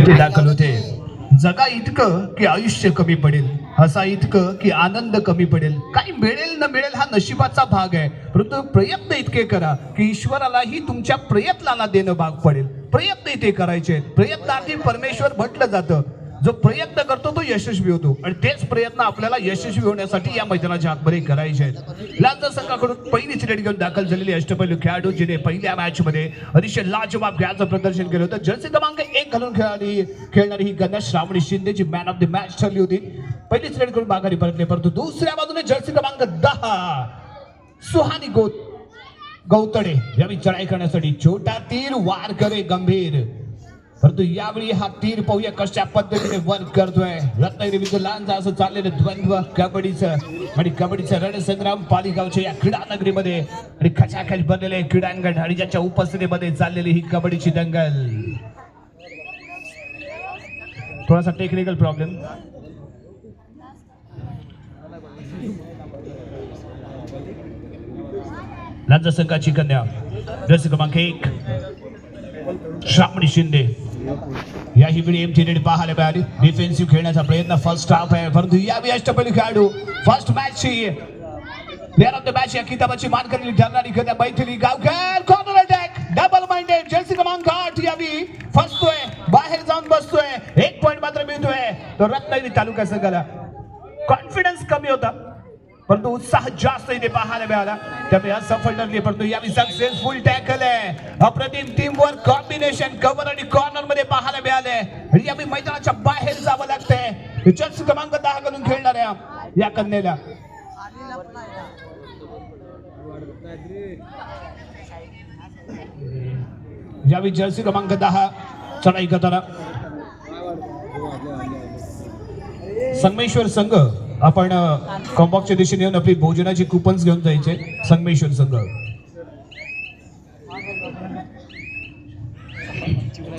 ते दाखल होते. जगा इतकं की आयुष्य कमी पडेल. हसा इतकं की आनंद कमी पडेल. काही मिळेल न मिळेल हा नशिबाचा भाग आहे. परंतु प्रयत्न इतके करा की ईश्वरालाही तुमच्या प्रयत्नाला देणं भाग पडेल. प्रयत्न इथे करायचे आहेत. प्रयत्नार्थी परमेश्वर म्हटलं जातं. जो प्रयत्न करतो तो यशस्वी होतो. आणि तेच प्रयत्न आपल्याला यशस्वी होण्यासाठी या मैदानाच्या आतमध्ये करायचे आहेत. लाल संघाकडून पहिलीच रेड घेऊन दाखल झालेली अष्टपैलू खेळाडू जिने पहिल्या मॅच मध्ये अतिशय लाजवाब खेळाचं प्रदर्शन केलं होतं. जर्सी क्रमांक एक घालून खेळाडी खेळणारी ही कन्या श्रावणी शिंदे जी मॅन ऑफ द मॅच ठरली होती. पहिलीच सिलेट करून माघारी परतले परंतु दुसऱ्या बाजूने जर्सी क्रमांक दहा सुहानी गोत गौतडे. यावेळी चढाई करण्यासाठी छोटा तीर वार करे गंभीर. परंतु यावेळी हा तीर पाहूया कशा पद्धतीने वर्क करतोय. रत्नागिरी विरुद्ध लांजा असं चाललेलं द्वंद्व कबड्डीचं आणि कबड्डीचं रणसंग्राम पालिगावच्या या क्रीडा नगरीमध्ये आणि खचाखच बनलेले क्रीडांगण आणि ज्याच्या उपस्थितीमध्ये चाललेली ही कबड्डीची दंगल. थोडासा टेक्निकल प्रॉब्लेम लांजा संघाची कन्या. रस क्रमांक एक. श्रावणी शिंदे. या ही वेळी एमटी पाहायला मिळाली. डिफेन्सिव्ह खेळण्याचा प्रयत्न फर्स्ट हाफ आहे. परंतु यावेळी अष्टपैलू खेळाडू फर्स्ट मॅच ची प्लेअर ऑफ द मॅच या किताबाची मान करेली ठरणारी कन्या Maithili Gaonkar. Corner attack double minded jersey क्रमांक आठ यावी फसतोय. बाहेर जाऊन बसतोय. एक पॉइंट मात्र मिळतोय. तो रत्नागिरी तालुका संघाला कॉन्फिडन्स कमी होता. परंतु उत्साह जास्त इथे पाहायला मिळाला. त्यामुळे असफल ठरली परंतु यावेळी सक्सेसफुल टॅकल आहे. अप्रतिम टीम वर कॉम्बिनेशन कव्हर आणि कॉर्नरमध्ये पाहायला मिळाले. आणि यावेळी मैदानाच्या बाहेर जावं लागतंय. जर्सी क्रमांक दहा घालून खेळणाऱ्या या कन्याला. यावेळी जर्सी क्रमांक दहा. चढाई करताना. संगमेश्वर संघ आपण कॉम्बॉक्सच्या दिशेने येऊन आपली भोजनाची कुपन्स घेऊन जायचे संगमेश्वर संघ.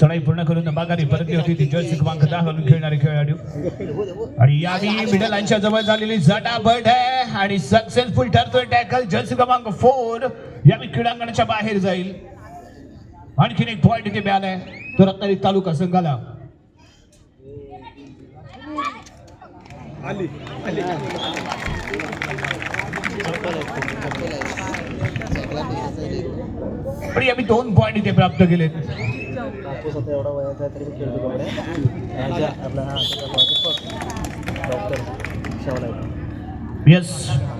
चढाई पूर्ण करून माघारी परतली होती ती जर्सी क्रमांक दहा घालून खेळणारे खेळाडू. आणि यावेळी मिडल लाईनच्या जवळ झालेली जटाबट आहे आणि सक्सेसफुल ठरतोय टॅकल जर्सी क्रमांक फोर यावेळी क्रीडांगणाच्या बाहेर जाईल. आणखीन एक पॉईंट इथे मिळालाय. तो रत्नागिरी तालुका संघाला पण आम्ही दोन पॉईंट इथे प्राप्त केलेत. कापूस आता एवढा वयाचा आहे तरी मी खेळतो कपडे आणि ज्या आपला हा डॉक्टर शेवला येस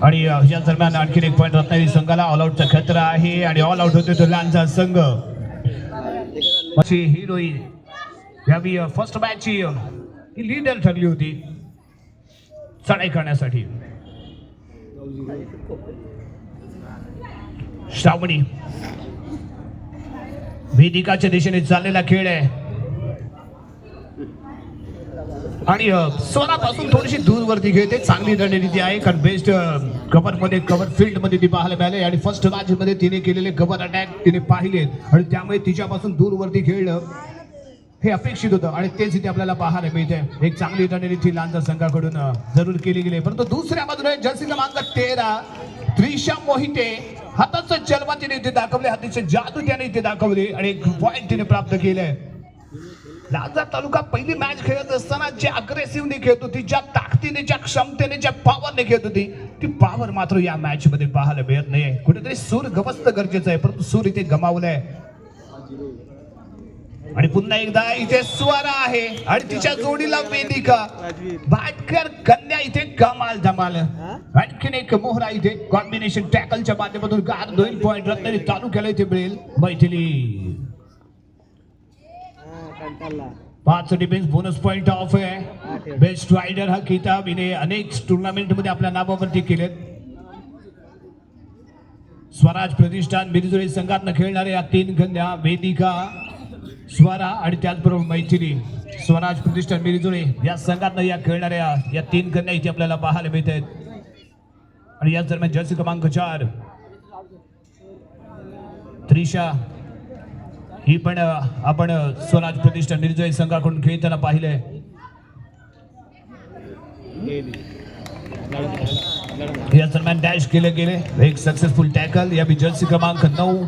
आणि या दरम्यान आणखीन एक पॉईंट रत्नागिरी संघाला ऑल आउटचा खतरा आहे आणि ऑल आउट होते तो लांजा संघ. हिरोईन यावी फर्स्ट मॅच ही लीडर ठरली होती. चढाई करण्यासाठी. श्रावणी. वेदिकाच्या दिशेने चाललेला खेळ आहे. आणि अ, स्वरापासून थोडीशी दूरवरती खेळते चांगली रणनीती आहे. कारण बेस्ट कव्हरमध्ये कव्हर फील्डमध्ये ती पाहायला मिळाले आणि फर्स्ट मॅच मध्ये तिने केलेले कव्हर अटॅक तिने पाहिलेत आणि त्यामुळे तिच्यापासून दूरवरती खेळलं. हे अपेक्षित होतं आणि तेच इथे आपल्याला पाहायला मिळते एक चांगली रणनीती लांजा संघाकडून जरूर केली गेली. परंतु दुसऱ्या बाजूने जर्सी क्रमांक तेरा त्रिशा मोहिते हाताचं जन्म तिने इथे दाखवले हातीचे जादू त्याने इथे दाखवले आणि एक पॉईंट तिने प्राप्त केलंय. लांजा तालुका पहिली मॅच खेळत असताना जे अग्रेसिव्हली खेळत होती ज्या ताकदीने ज्या क्षमतेने ज्या पॉवरने खेळत होती ती पॉवर मात्र या मॅच मध्ये पाहायला मिळत नाही कुठेतरी सूर गवस्त गरजेचं आहे परंतु सूर इथे गमावलाय. आणि पुन्हा एकदा इथे स्वरा आहे. आणि तिच्या जोडीला वेदिका भाटकर कन्या इथे कमाल धमाल आणखीन एक मोहरा इथे कॉम्बिनेशन टॅकलच्या माध्यमातून गार दोन पॉईंट रत्नागिरी तालुक्याला इथे मिळेल मैथिली. पाच डिफेन्स बोनस पॉइंट ऑफ आहे. बेस्ट रायडर हा किताब हिने अनेक टुर्नामेंटमध्ये आपल्या नावावरती केलेत. स्वराज प्रतिष्ठान बिरजुरी संघातनं खेळणारे या तीन कन्या वेदिका स्वरा आणि त्याचबरोबर मैथिली स्वराज प्रतिष्ठान मिरिजुळे या संघातनं या खेळणाऱ्या या तीन कन्या इथे आपल्याला पाहायला मिळत आहेत आणि याच दरम्यान जर्सी क्रमांक चार त्रिशा. ही पण आपण स्वराज प्रतिष्ठान निर्जय संघाकडून खेळताना पाहिलंय. या दरम्यान डॅश केले गेले एक सक्सेसफुल टॅकल या बी जर्सी क्रमांक नऊ.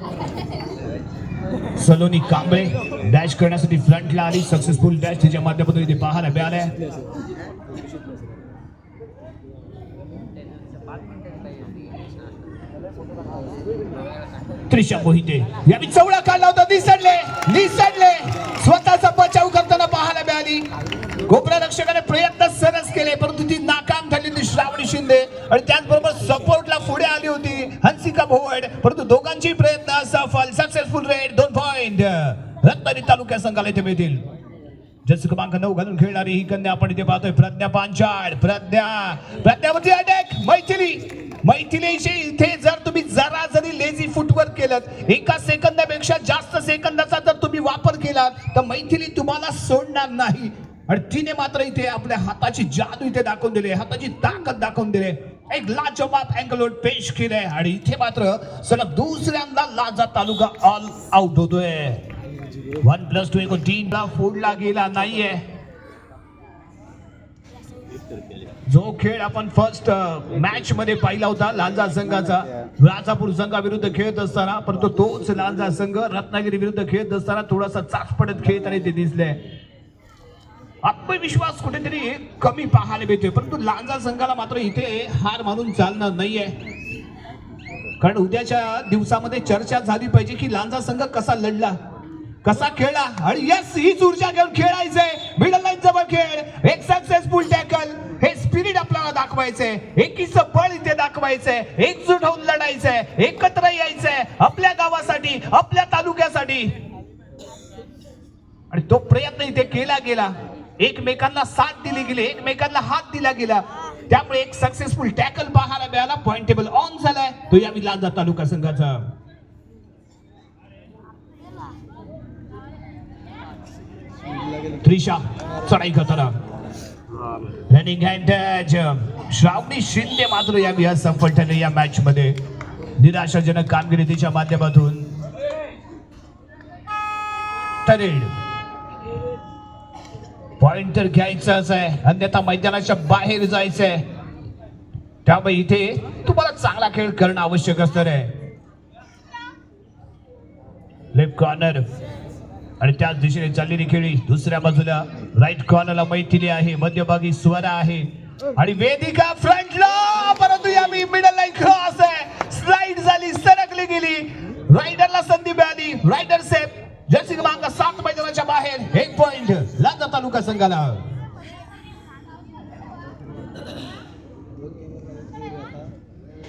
सलोनी कांबळे डॅश करण्यासाठी फ्रंटला आली. सक्सेसफुल डॅश तिच्या माध्यमातून इथे पाहायला मिळालंय. त्रिशा मोहिते. यांनी चवळा काढला होता. निसडले निसडले स्वतःचा बचाव करताना पाहायला मिळाली. गोपरा रक्षकाने प्रयत्न तालुक्या मिळतील जस क्रमांक नऊ घालून खेळणारी ही कन्या आपण इथे पाहतोय. प्रज्ञा पांचाळ प्रज्ञा प्रज्ञावरती अटॅक मैथिली. मैथिलीशी इथे जर तुम्ही जरा जरी लेझी फुटवर्क केलं एका सेकंदापेक्षा जास्त सेकंदाचा जर तुम्ही वापर केला तर मैथिली तुम्हाला सोडणार नाही. आणि तिने मात्र इथे आपल्या हाताची जादू इथे दाखवून दिली. हाताची ताकद दाखवून दिली. एक लाजवाब अँगलोट पेश केले आणि इथे मात्र सलग दुसऱ्यांदा लाजा तालुका ऑल आउट होतोय. वन प्लस टू एक टीमला फोडला गेला नाहीये. जो खेळ आपण फर्स्ट मॅच uh, मध्ये पाहिला होता लांजा संघाचा. राजापूर संघाविरुद्ध खेळत असताना परंतु तोच लांजा संघ रत्नागिरी विरुद्ध खेळत असताना थोडासा चाचपडत खेळताना ते दिसले. आत्मविश्वास कुठेतरी कमी पाहायला मिळतोय परंतु लांजा संघाला मात्र इथे हार मानून चालणार नाहीये. कारण उद्याच्या दिवसामध्ये चर्चा झाली पाहिजे की लांजा संघ कसा लढला. कसा खेळला? आणि यस हीच ऊर्जा घेऊन खेळायचंय मिडल लाईन जवळ खेळ. एक सक्सेसफुल टॅकल हे स्पिरिट आपल्याला दाखवायचंय एकीचं बळ इथे दाखवायचंय एकजूट होऊन लढायचंय एकत्र यायचंय आपल्या गावासाठी आपल्या तालुक्यासाठी. आणि तो प्रयत्न इथे केला गेला. एकमेकांना साथ दिली गेली. एकमेकांना हात दिला गेला. त्यामुळे एक सक्सेसफुल टॅकल पाहायला मिळाला. पॉइंट टेबल ऑन झालाय. तो या लांजा तालुका संघाचा. त्रिशा चढाई करताना. रनिंग हँड श्रावणी शिंदे मात्र या या सफल ठरले या मॅच मध्ये निराशाजनक कामगिरी तिच्या माध्यमातून. ठरेल पॉइंट तर घ्यायचाच आहे. अन्यथा मैदानाच्या बाहेर जायचंय. त्यामुळे इथे तुम्हाला चांगला खेळ करणं आवश्यक असणार आहे. लेफ्ट कॉर्नर आणि त्याच दिशेने चाललेली खेळी दुसऱ्या बाजूला राईट कॉर्नरला मैथिली आहे मध्यभागी स्वरा आहे. आणि वेदिका फ्रंटला परंतु या मिडल लाईन क्रॉस आहे. स्लाइड झाली सरकली गेली. रायडरला संधी मिळाली. रायडर सेफ जर्सी क्रमांक सात मैदानाच्या बाहेर एक पॉइंट लांजा तालुका संघाला.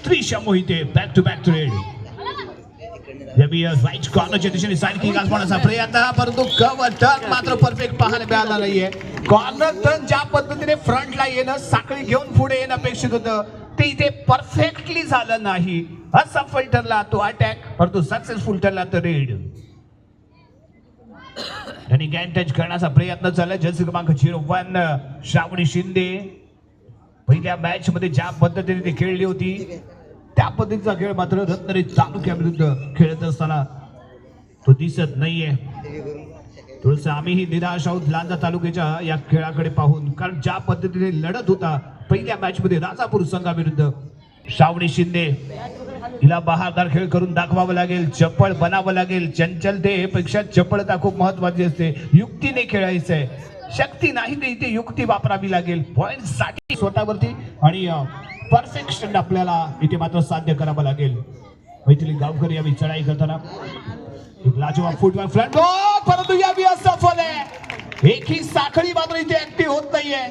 Trisha Mohite back to back to raid right कॉर्नरच्या दिशेने साईड किक आजमावण्याचा प्रयत्न परंतु कव्हर टर्न मात्र परफेक्ट पाहायला मिळाला नाहीये. कॉर्नर टर्न ज्या पद्धतीने फ्रंटला येणं साखळी घेऊन पुढे येणं अपेक्षित होतं ते इथे परफेक्टली झालं नाही. असफल ठरला तो अटॅक परंतु सक्सेसफुल ठरला तर रेड आणि गॅन टच करण्याचा प्रयत्न चालला जर्सी क्रमांक झिरो वन श्रावणी शिंदे. पहिल्या मॅच मध्ये ज्या पद्धतीने ती खेळली होती त्या पद्धतीचा खेळ मात्र रत्नागिरी तालुक्याविरुद्ध खेळत असताना तो दिसत नाहीये. थोडस आम्हीही निराश आहोत लांजा तालुक्याच्या या खेळाकडे पाहून कारण ज्या पद्धतीने लढत होता पहिल्या मॅच मध्ये राजापूर संघाविरुद्ध. श्रावणी शिंदे हिला बहारदार खेळ करून दाखवावं लागेल चपळ बनावं लागेल चंचलतेपेक्षा चपळता खूप महत्वाची असते. युक्तीने खेळायचंय. शक्ती नाही ते इथे युक्ती वापरावी लागेल. पॉइंटसाठी स्वतःवरती आणि परफेक्शन आपल्याला इथे मात्र साध्य करावं लागेल. मैथिली गावकर यावी चढाई करताना. एक लाजवाब फुटबॉल फ्रंट परंतु यावी असफल आहे. एक ही साखळी मात्र इथे ऍक्टिव्ह होत नाहीये.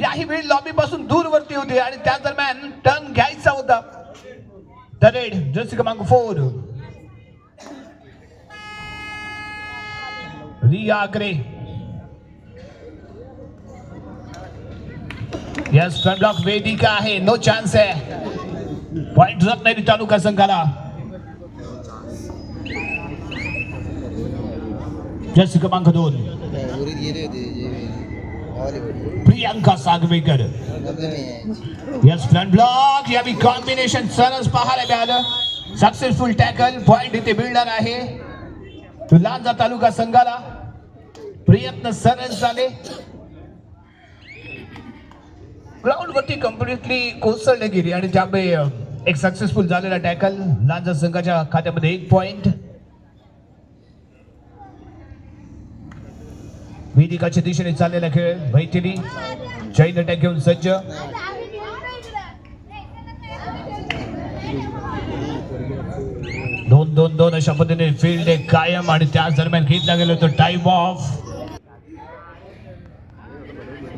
याही वेळी लॉबी पासून दूरवरती होती आणि त्या दरम्यान टर्न घ्यायचा होता. द रेड जर्सी क्रमांक four Riya Agre yes front block Vedika आहे नो चान्स आहे पॉइंट नाही तालुका संघाला जर्सी क्रमांक दोन Priyanka Sagvekar. Yes front block या कॉम्बिनेशन सरस पाहायला मिळालं सक्सेसफुल टॅकल पॉइंट इथे मिळणार आहे। तू लांजा तालुका संघाला प्रयत्न सरस झाले। ग्राउंड वरती कम्प्लिटली कोसळले गेली आणि त्यामुळे एक सक्सेसफुल झालेला टॅकल लांजा संघाच्या खात्यामध्ये एक पॉइंट वेदिकाच्या दिशेने चाललेला खेळ मैथिली. जैन अटॅक घेऊन सज्ज. दोन दोन दोन अशा पद्धतीने फील्ड एक कायम आणि त्याच दरम्यान घेतला गेलो तो टाइम ऑफ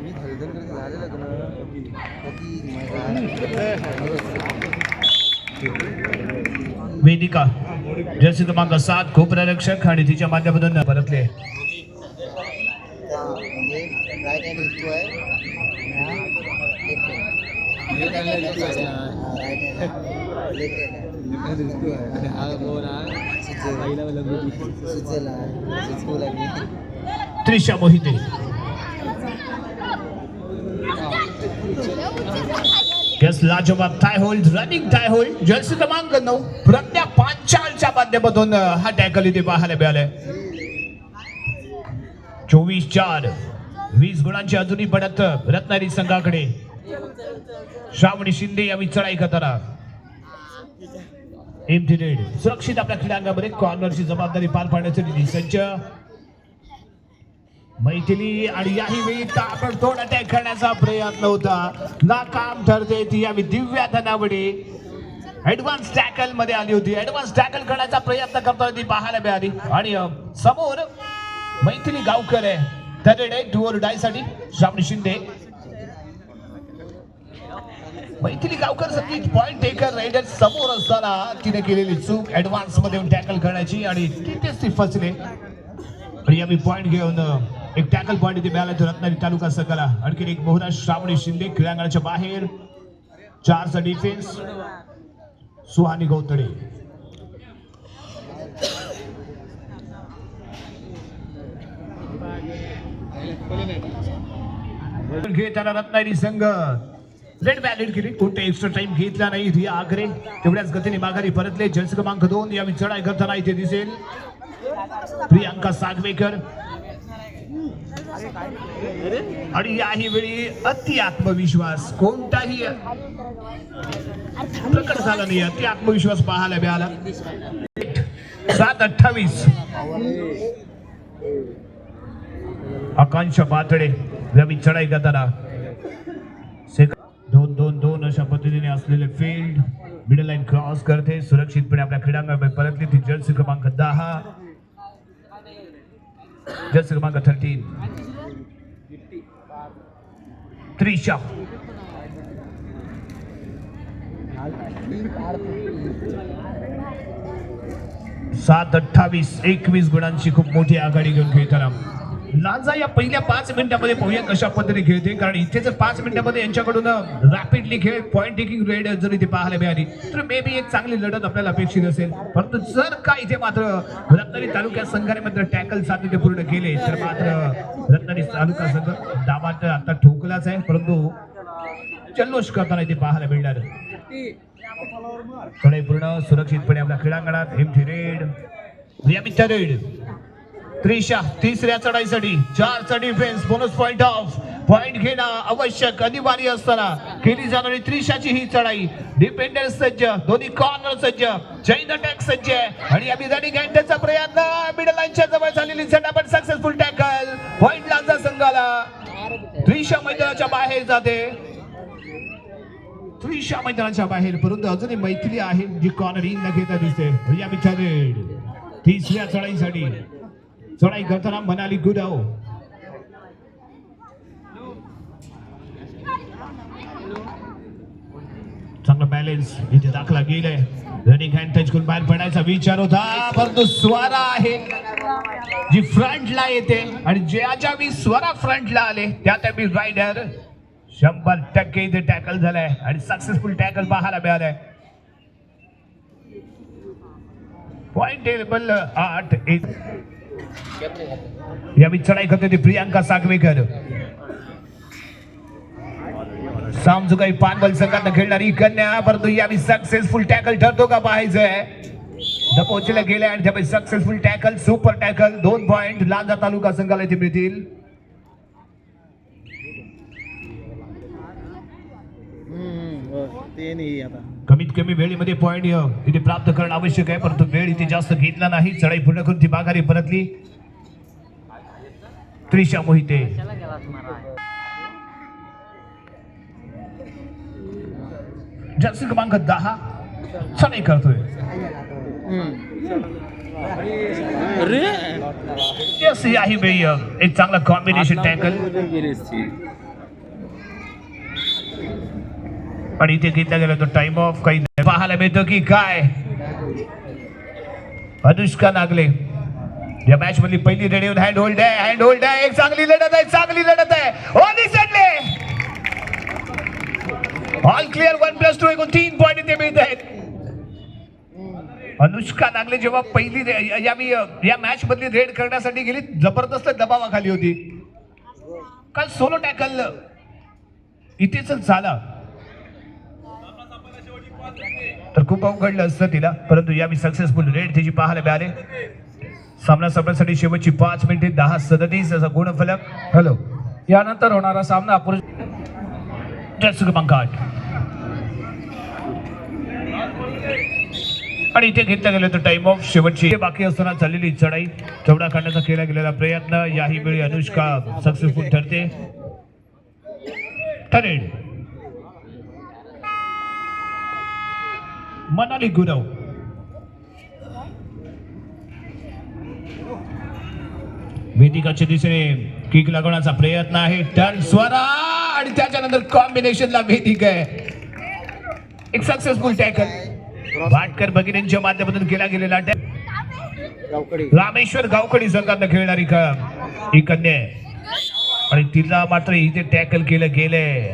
मी हरिधन झालेलं का वेदिका जर्सी क्रमांक सात खूप रक्षक आणि तिच्या माध्यमातून परतले. त्रिशा मोहिते. यस लाजवाब thigh hold running thigh hold jersey क्रमांक नऊ. प्रज्ञा पांचालच्या माध्यमातून हा टॅकल इथे पाहायला मिळालाय. चोवीस चार वीस गुणांची अजूनही पडत रत्नागिरी संघाकडे. श्रावणी शिंदे यावेळी चढाई करताना. एमटी सुरक्षित आपल्या क्रीडांगामध्ये कॉर्नरची जबाबदारी पार पाहण्याची संच. मैथिली आणि याही वेळी ताबडतोड अटॅक करण्याचा प्रयत्न होता. नाकाम ठरते ती यावी दिव्या धनावडे. ऍडव्हान्स टॅकलमध्ये आली होती. ऍडव्हान्स टॅकल करण्याचा प्रयत्न करतोय ती पाहायला मिळाली. आणि समोर मैथिली गावकर आहे. थर्ड आहे टू डायसाठी श्रावणी शिंदे. मैथिली गावकर संगीत पॉइंट टेकर रायडर समोर असताना तिने केलेली चूक ऍडव्हान्समध्ये टॅकल करण्याची आणि तिथेच ती फसले आणि यावेळी पॉइंट घेऊन एक टॅकल पॉइंट इथे मिळाला तो रत्नागिरी तालुका संघाला. आणखी एक मोहरा श्रावणी शिंदे क्रीडांगणाच्या बाहेर. चारचा डिफेन्स सुहानी गौतडे. घेताना रत्नागिरी संघ. रेड बॅलेट केली कोणते एक्स्ट्रा टाइम घेतला नाही रिया आग्रे तेवढ्याच गतीने माघारी परतले. जन्स क्रमांक दोन यावेळी चढाई करताना इथे दिसेल. प्रियांका सागवेकर. आणि याही वेळी अति आत्मविश्वास कोणताही प्रकट झाला नाही. अति आत्मविश्वास पाहायला मिळाला. सात अठ्ठावीस. आकांक्षा पातळे रवी चढाई करताना सेक- दोन दोन दोन अशा पद्धतीने असलेले फील्ड मिडल लाईन क्रॉस करते. सुरक्षितपणे आपल्या क्रीडांगणामध्ये परतली ती जर्सी क्रमांक दहा. जर्सी क्रमांक थर्टीन त्रिशा सात अठ्ठावीस एकवीस गुणांची खूप मोठी आघाडी घेऊन खेळताना लांजा या पहिल्या पाच मिनिटामध्ये पाहूया कशा पद्धतीने खेळते कारण इथे जर पाच मिनिटामध्ये यांच्याकडून रॅपिडली खेळ पॉईंट टेकिंग रेड जर इथे पाहायला मिळाली तर मे बी एक चांगली लढत आपल्याला अपेक्षित असेल. परंतु जर का इथे मात्र रत्नागिरी तालुक्या संघाने मात्र टॅकल सातत्य पूर्ण केले तर मात्र रत्नागिरी तालुका संघ दाबात आता ठोकलाच आहे. परंतु जल्लोष करताना इथे पाहायला मिळणार. पूर्ण सुरक्षितपणे आपल्या क्रीडांगणात एमटी रेड रियामिता रेड. त्रिशा तिसऱ्या चढाईसाठी चारचा defence bonus point off point घेणं आवश्यक अनिवार्य असताना. केली जाणारी त्रिशाची ही चढाई. डिपेंडन्स सज्ज दोन्ही कॉर्नर सज्ज. जैन अटॅक सज्ज आहे. आणि अभिधानी रनिंग प्रयत्न. मिडल लाईनच्या जवळ झालेली झटापट सक्सेसफुल टॅकल पॉइंट लांजा संघाला. त्रिशा मैदानाच्या बाहेर जाते. त्रिशा मैदानाच्या बाहेर परंतु अजूनही मैत्री आहे. जी कॉर्नर इन न घेता दिसते. रिया बिचारे तिसऱ्या चढाईसाठी. चढाई करताना मनाली गुडाव चांगला बॅलेन्स इथे दाखला गेलाय. रनिंग हँड टच करून बाहेर पडायचा विचार होता परंतु स्वरा आहे. जी फ्रंटला येते आणि ज्याच्या मी स्वरा फ्रंटला आले त्या त्या मी रायडर शंभर टक्के इथे टॅकल झालाय आणि सक्सेसफुल टॅकल पाहायला मिळालाय. पॉइंट टेबल आठ एक. यावेळी चढाई करते ती प्रियांका सागवेकर सामजुगाई पानबल संघात खेळणारी कन्या परंतु यावेळी सक्सेसफुल टॅकल ठरतो का पाहायचंय? दपोचला गेल्या आणि त्यामुळे सक्सेसफुल टॅकल सुपर टॅकल दोन पॉइंट लांजा तालुका संघाला इथे मिळतील. ते नाही आता. कमीत कमी वेळेमध्ये पॉईंट इथे प्राप्त करणं आवश्यक आहे परंतु वेळ इथे जास्त घेतला नाही. चढाई पूर्ण करून ती माघारी परतली. त्रिशा मोहिते. जर्सी क्रमांक दहा. चढाई करतोय. अ, एक चांगला कॉम्बिनेशन टॅकल पण इथे घेतला गेला तो टाइम ऑफ काही नाही. पाहायला मिळतो की काय? अनुष्का नागले या मॅच मधली पहिली रेडी हँड होल्ड आहे हँड होल्ड आहे एक चांगली लढत आहे चांगली लढत आहे. हो निसटले all clear one plus two एकूण तीन पॉईंट इथे मिळत आहेत. अनुष्का नागले जेव्हा पहिली रे- या मी या मॅच मधली रेड करण्यासाठी गेली जबरदस्त दबावाखाली होती. काल सोलो टॅकल इथेच झाला तर खूप अवघडलं असतं तिला परंतु या मी सक्सेसफुल रेड तिची पाहायला मिळाले. सामना संपण्यासाठी शेवटची पाच मिनिटे दहा सदतीस असा गुणफलक. हॅलो यानंतर होणारा सामना पुरुष क्रमांक आठ आणि इथे घेतलं गेलं तर टाइम ऑफ शेवटची बाकी असताना चाललेली चढाई. चौडा काढण्याचा केला गेलेला प्रयत्न. याही वेळी अनुष्का सक्सेसफुल ठरते. ठरेल. मनाली गुरव. वेदिकाच्या दिशेने किक लागवण्याचा प्रयत्न आहे. टर्न स्वरा आणि त्याच्यानंतर कॉम्बिनेशनला वेदिक आहे. एक सक्सेसफुल टॅकल भाटकर भगिनींच्या माध्यमातून केला गेलेला रामेश्वर गावकडी संघात खेळणारी ही कन्या आणि तिला मात्र इथे टॅकल केलं गेलंय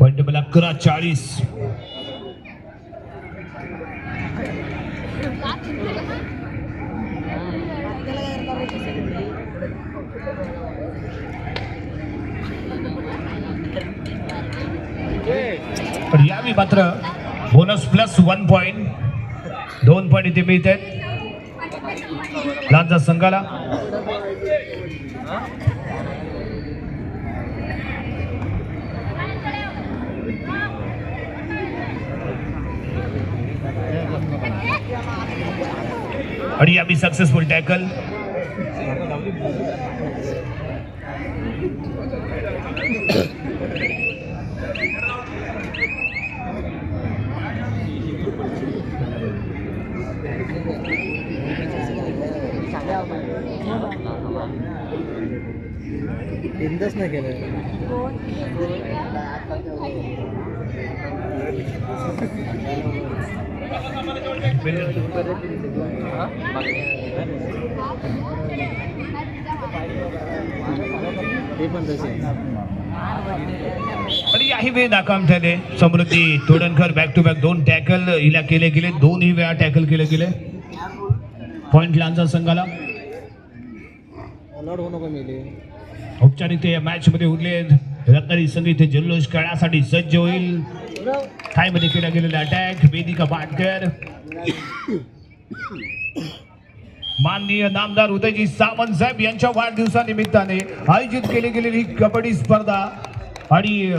पॉईंट टेबल अकरा चाळीस. पण यावेळी मात्र बोनस प्लस वन पॉइंट दोन पॉईंट इथे मिळत आहेत. लांजा संघाला. आणि यावेळी सक्सेसफुल टॅकल बिंदच नाही केलं ते पण याही वेळी नाकाम झाले Samruddhi Todankar back to back दोन टॅकल हिला केले गेले. दोन्ही वेळा टॅकल केले गेले. पॉइंट लांजा संघाला. औपचारिक ते या मॅच मध्ये उरले रत्नागिरी संघ इथे जल्लोष करण्यासाठी सज्ज होईल. काय मध्ये केला गेलेला अटॅक वेदिका पाटकर माननीय नामदार उदयजी सावंत साहेब यांच्या वाढदिवसानिमित्ताने आयोजित केली गेलेली कबड्डी स्पर्धा आणि